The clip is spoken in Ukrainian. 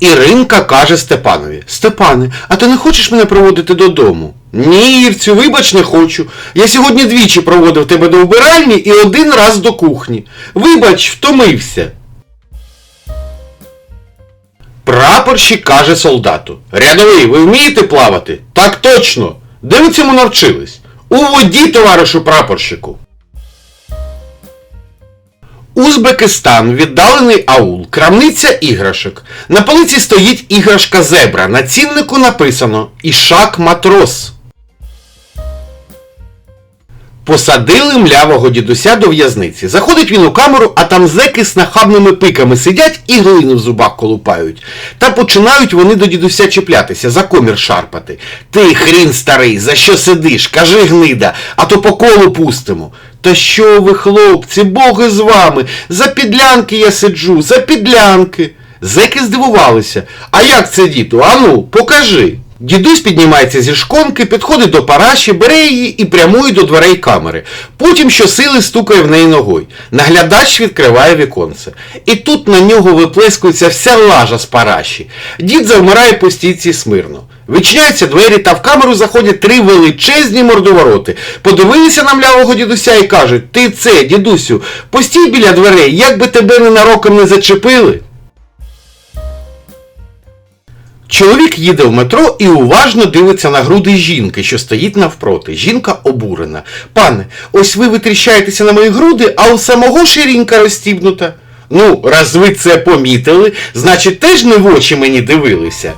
Іринка каже Степанові: Степане, а ти не хочеш мене проводити додому? Ні, Ірцю, вибач, не хочу. Я сьогодні двічі проводив тебе до вбиральні і один раз до кухні. Вибач, втомився. Прапорщик каже солдату. Рядовий, ви вмієте плавати? Так точно. Де ви цьому навчились? У воді, товаришу прапорщику. Узбекистан, віддалений аул, крамниця іграшок. На полиці стоїть іграшка зебра. На ціннику написано Ішак матрос. Посадили млявого дідуся до в'язниці. Заходить він у камеру, а там зеки з нахабними пиками сидять і глину в зубах колупають. Та починають вони до дідуся чіплятися, за комір шарпати. Ти, хрін старий, за що сидиш? Кажи гнида, а то по колу пустимо. Та що ви, хлопці, боги з вами? За підлянки я сиджу, за підлянки. Зеки здивувалися. А як це, діду? Ану, покажи. Дідусь піднімається зі шконки, підходить до параші, бере її і прямує до дверей камери. Потім щосили стукає в неї ногою. Наглядач відкриває віконце. І тут на нього виплескується вся лажа з параші. Дід завмирає по стійці смирно. Відчиняються двері та в камеру заходять три величезні мордовороти. Подивилися на млявого дідуся і кажуть, ти це, дідусю, постій біля дверей, як би тебе ненароком не зачепили. Чоловік їде в метро і уважно дивиться на груди жінки, що стоїть навпроти. Жінка обурена. Пане, ось ви витріщаєтеся на мої груди, а у самого ширінька розстібнута. Ну, раз ви це помітили, значить теж не в очі мені дивилися.